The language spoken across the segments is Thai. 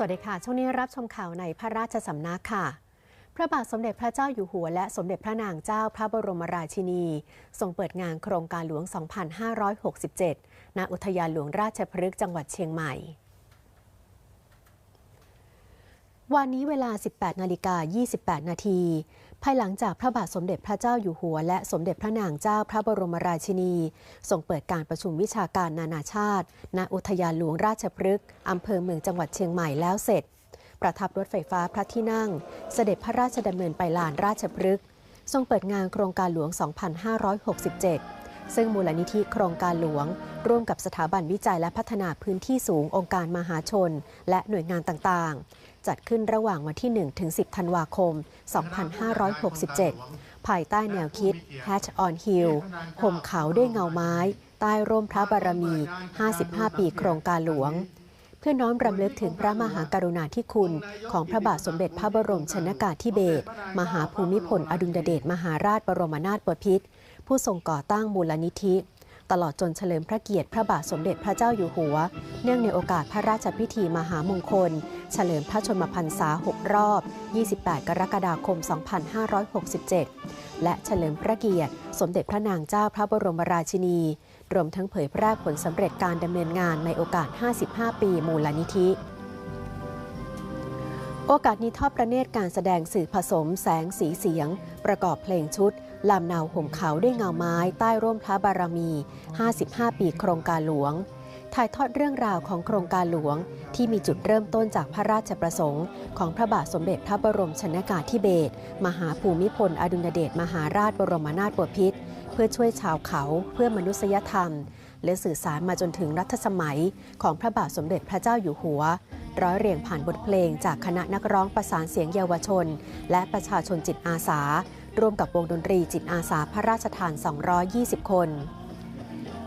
วัสดีค่ะ ช่วงนี้รับชมข่าวในพระราชสำนักค่ะ พระบาทสมเด็จพระเจ้าอยู่หัว และสมเด็จพระนางเจ้าพระบรมราชินี ทรงเปิดงานโครงการหลวง 2567 ณ อุทยานหลวงราชพฤกษ์จังหวัดเชียงใหม่ วันนี้เวลา 18 นาฬิกา 28 นาที ภายหลังจากพระบาทสมเด็จพระเจ้าอยู่หัว และสมเด็จพระนางเจ้าพระบรมราชินีทรงเปิดการประชุมวิชาการนานาชาติ ณ อุทยานหลวงราชพฤกษ์อำเภอเมืองจังหวัดเชียงใหม่แล้วเสร็จ ประทับรถไฟฟ้าพระที่นั่ง เสด็จพระราชดำเนินไปลานราชพฤกษ์ทรงเปิดงานโครงการหลวง 2567 ซึ่งมูลนิธิโครงการหลวง ร่วมกับสถาบันวิจัยและพัฒนาพื้นที่สูงองค์การมหาชน และหน่วยงานต่างๆ จัดขึ้นระหว่างวันที่ 1 ถึง 10 ธันวาคม 2567 ภายใต้แนวคิด Hatch on Hill ห่มเขาด้วยเงาไม้ ใต้ร่มพระบารมี 55 ปีโครงการหลวงเพื่อน้อมรำลึกถึงพระมหากรุณาธิคุณ ของพระบาทสมเด็จพระบรมชนากาธิเบศรมหาภูมิพลอดุลยเดชมหาราชบรมนาถบพิตร ผู้ทรงก่อตั้งมูลนิธิ ตลอดจนเฉลิมพระเกียรติพระบาทสมเด็จพระเจ้าอยู่หัว เนื่องในโอกาสพระราชพิธีมหามงคล เฉลิมพระชนมพรรษา 6 รอบ 28 กรกฎาคม 2567 และเฉลิมพระเกียรติ สมเด็จพระนางเจ้าพระบรมราชินี รวมทั้งเผยแพร่ผลสำเร็จการดำเนินงานในโอกาส 55 ปีมูลนิธิ โอกาสนี้ทอดประเนตรการแสดงสื่อผสมแสงสีเสียง ประกอบเพลงชุด ลำนาวห่มเขาด้วยเงาไม้ ใต้ร่มพระบารมี 55 ปีโครงการหลวง ถ่ายทอดเรื่องราวของโครงการหลวง ที่มีจุดเริ่มต้นจากพระราชประสงค์ ของพระบาทสมเด็จพระบรมชนากาธิเบศรมหาภูมิพลอดุลยเดชมหาราชบรมนาถบพิตรเพื่อช่วยชาวเขาเพื่อมนุษยธรรม และสื่อสารมาจนถึงรัชสมัยของพระบาทสมเด็จพระเจ้าอยู่หัว ร้อยเรียงผ่านบทเพลงจากคณะนักร้องประสานเสียงเยาวชน และประชาชนจิตอาสา ร่วมกับวงดนตรีจิตอาสาพระราชทาน 220 คน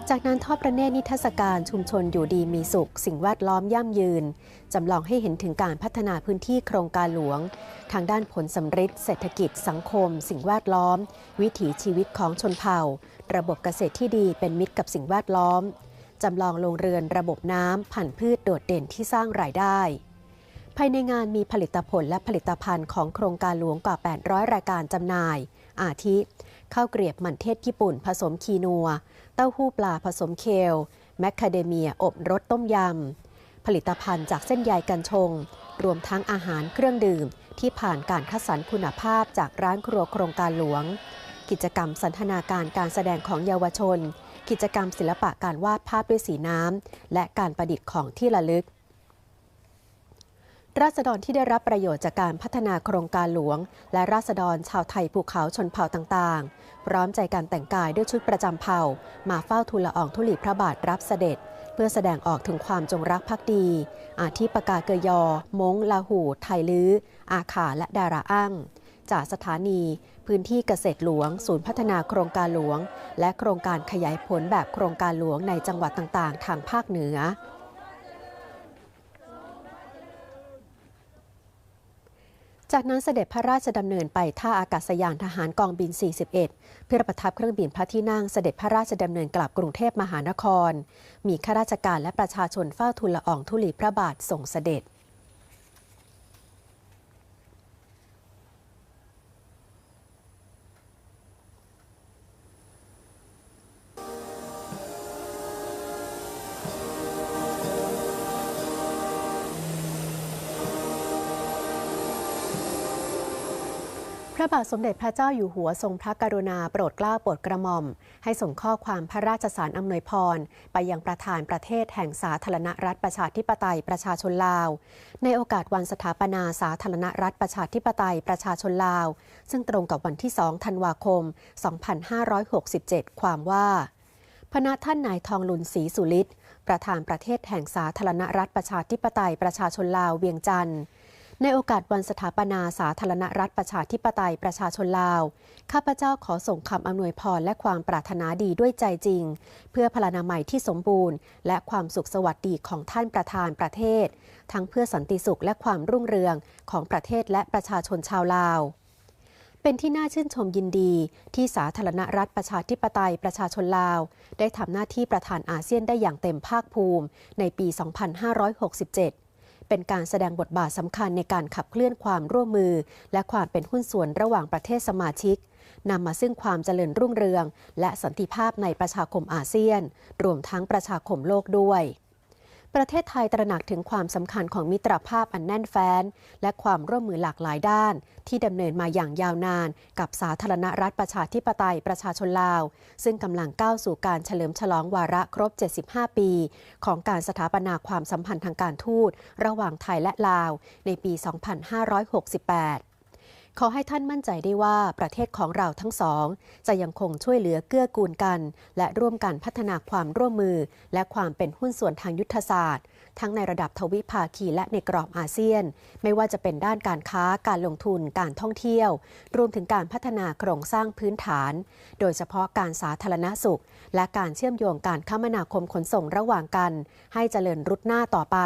จากนั้นทอดพระเนตรนิทรรศการชุมชนอยู่ดีมีสุข สิ่งแวดล้อมยั่งยืน จำลองให้เห็นถึงการพัฒนาพื้นที่โครงการหลวง ทางด้านผลสำฤทธิ์เศรษฐกิจ สังคม สิ่งแวดล้อม วิถีชีวิตของชนเผ่า ระบบเกษตรที่ดีเป็นมิตรกับสิ่งแวดล้อม จำลองโรงเรือนระบบน้ำผันพืชโดดเด่นที่สร้างรายได้ ภายในงานมีผลิตผลและผลิตภัณฑ์ของโครงการหลวงกว่า 800 รายการจำหน่าย อาทิข้าวเกรียบมันเทศญี่ปุ่น ผสมคีนัว เต้าหู้ปลาผสมเคล แมคคาเดเมียอบรสต้มยำ ผลิตภัณฑ์จากเส้นใยกัญชง รวมทั้งอาหารเครื่องดื่ม ที่ผ่านการคัดสรรคุณภาพจากร้านครัวโครงการหลวง กิจกรรมสันทนาการการแสดงของเยาวชน กิจกรรมศิลปะการวาดภาพด้วยสีน้ำ และการประดิษฐ์ของที่ระลึก ราษฎรที่ได้รับประโยชน์จากการพัฒนาโครงการหลวง และราษฎรชาวไทยภูเขาชนเผ่าต่างๆ พร้อมใจการแต่งกายด้วยชุดประจำเผ่า มาเฝ้าทูลละอองธุลีพระบาทรับเสด็จเพื่อแสดงออกถึงความจงรักภักดี อาทิปากาเกยอ มงลาหู ไทยลื้อ อาขาและดาราอั้ง จากสถานี พื้นที่เกษตรหลวง ศูนย์พัฒนาโครงการหลวง และโครงการขยายผลแบบโครงการหลวงในจังหวัดต่างๆ ทางภาคเหนือ จากนั้นเสด็จพระราชดำเนินไปท่าอากาศยานทหารกองบิน 41 เพื่อประทับเครื่องบินพระที่นั่งเสด็จพระราชดำเนินกลับกรุงเทพมหานคร มีข้าราชการและประชาชนเฝ้าทูลละอองธุลีพระบาทส่งเสด็จ ระบาทสมเด็จพระเจ้าอยู่หัวทรงพระกรุณาโปรดเกล้าโปรดกระหม่อม ให้ส่งข้อความพระราชสารอำนวยพร ไปยังประธานประเทศแห่งสาธารณรัฐประชาธิปไตยประชาชนลาว ในโอกาสวันสถาปนาสาธารณรัฐประชาธิปไตยประชาชนลาว ซึ่งตรงกับวันที่ 2 ธันวาคม 2567 ความว่าพระท่านนายทองลุนศรีสุฤทธิ์ประธานประเทศแห่งสาธารณรัฐประชาธิปไตยประชาชนลาวเวียงจันทร์ ในโอกาสวันสถาปนาสาธารณรัฐประชาธิปไตยประชาชนลาว ข้าพเจ้าขอส่งคำอำนวยพรและความปรารถนาดีด้วยใจจริง เพื่อพลานามัยที่สมบูรณ์ และความสุขสวัสดีของท่านประธานประเทศ ทั้งเพื่อสันติสุขและความรุ่งเรืองของประเทศและประชาชนชาวลาวเป็นที่น่าชื่นชมยินดีที่สาธารณรัฐประชาธิปไตยประชาชนลาว ได้ทำหน้าที่ประธานอาเซียนได้อย่างเต็มภาคภูมิ ในปี 2567 เป็นการแสดงบทบาทสำคัญในการขับเคลื่อนความร่วมมือ และความเป็นหุ้นส่วนระหว่างประเทศสมาชิกนำมาซึ่งความเจริญรุ่งเรือง และสันติภาพในประชาคมอาเซียน รวมทั้งประชาคมโลกด้วย ประเทศไทยตระหนักถึงความสำคัญของมิตรภาพอันแน่นแฟ้น และความร่วมมือหลากหลายด้าน ที่ดำเนินมาอย่างยาวนาน กับสาธารณรัฐประชาธิปไตยประชาชนลาว ซึ่งกำลังก้าวสู่การเฉลิมฉลองวาระครบ 75 ปี ของการสถาปนาความสัมพันธ์ทางการทูต ระหว่างไทยและลาว ในปี 2568 ขอให้ท่านมั่นใจได้ว่าประเทศของเราทั้งสอง จะยังคงช่วยเหลือเกื้อกูลกัน และร่วมกันพัฒนาความร่วมมือ และความเป็นหุ้นส่วนทางยุทธศาสตร์ ทั้งในระดับทวิภาคีและในกรอบอาเซียน ไม่ว่าจะเป็นด้านการค้าการลงทุนการท่องเที่ยว รวมถึงการพัฒนาโครงสร้างพื้นฐาน โดยเฉพาะการสาธารณสุข และการเชื่อมโยงการคมนาคมขนส่งระหว่างกัน ให้เจริญรุดหน้าต่อไป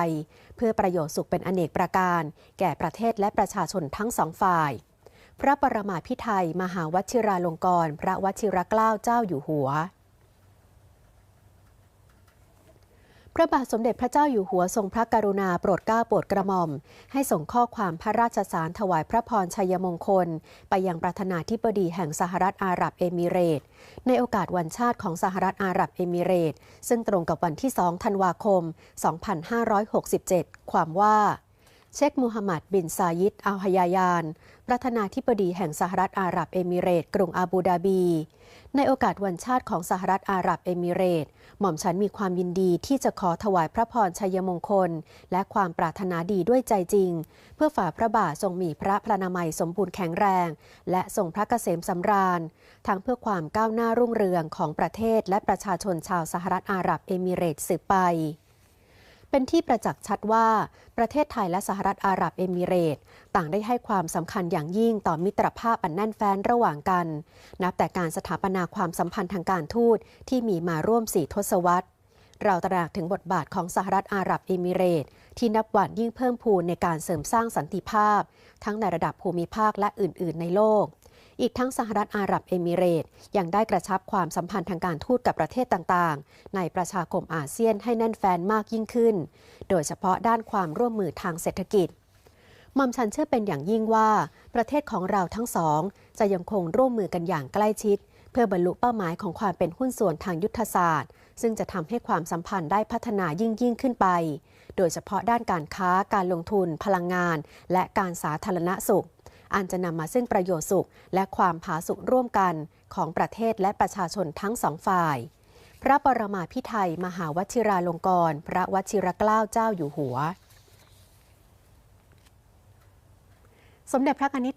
เพื่อประโยชน์สุขเป็นอเนกประการ แก่ประเทศและประชาชนทั้งสองฝ่าย พระประมาพิไทยมหาวชิราลงกรณพระวชิรเกล้าเจ้าอยู่หัว พระบาทสมเด็จพระเจ้าอยู่หัวทรงพระกรุณาโปรดเกล้าโปรดกระหม่อม ให้ส่งข้อความพระราชสารถวายพระพรชัยมงคล ไปยังประธานาธิบดีแห่งสหรัฐอาหรับเอมิเรต ในโอกาสวันชาติของสหรัฐอาหรับเอมิเรต ซึ่งตรงกับวันที่ 2 ธันวาคม 2567 ความว่า เชคมูฮัมหมัดบินซายิดอัลฮยายาน ประธานาธิบดีแห่งสหรัฐอาหรับเอมิเรต กรุงอาบูดาบี ในโอกาสวันชาติของสหรัฐอาหรับเอมิเรต หม่อมฉันมีความยินดีที่จะขอถวายพระพรชัยมงคล และความปรารถนาดีด้วยใจจริง เพื่อฝ่าพระบาททรงมีพระพลานามัยสมบูรณ์แข็งแรง และทรงพระเกษมสำราญ ทั้งเพื่อความก้าวหน้ารุ่งเรืองของประเทศและประชาชนชาวสหรัฐอาหรับเอมิเรตสืบไป เป็นที่ประจักษ์ชัดว่าประเทศไทยและสหรัฐอาหรับเอมิเรต ต่างได้ให้ความสำคัญอย่างยิ่งต่อมิตรภาพอันแน่นแฟ้นระหว่างกัน นับแต่การสถาปนาความสัมพันธ์ทางการทูตที่มีมาร่วมสี่ทศวรรษ เราตระหนักถึงบทบาทของสหรัฐอาหรับเอมิเรต ที่นับวันยิ่งเพิ่มพูนในการเสริมสร้างสันติภาพ ทั้งในระดับภูมิภาคและอื่น ๆ ในโลก อีกทั้งสหรัฐอาหรับเอมิเรตยังได้กระชับความสัมพันธ์ทางการทูตกับประเทศต่างๆ ในประชาคมอาเซียนให้แน่นแฟ้นมากยิ่งขึ้น โดยเฉพาะด้านความร่วมมือทางเศรษฐกิจม่อมฉันเชื่อเป็นอย่างยิ่งว่าประเทศของเราทั้งสอง จะยังคงร่วมมือกันอย่างใกล้ชิด เพื่อบรรลุเป้าหมายของความเป็นหุ้นส่วนทางยุทธศาสตร์ ซึ่งจะทำให้ความสัมพันธ์ได้พัฒนายิ่งยิ่งขึ้นไป โดยเฉพาะด้านการค้าการลงทุน พลังงาน และการสาธารณสุข อันจะนำมาซึ่งประโยชน์สุข และความผาสุกร่วมกันของประเทศและประชาชนทั้งสองฝ่าย พระปรมาพิไทยมหาวชิราลงกรณพระวชิรเกล้าเจ้าอยู่หัว สมเด็จพระกนิษ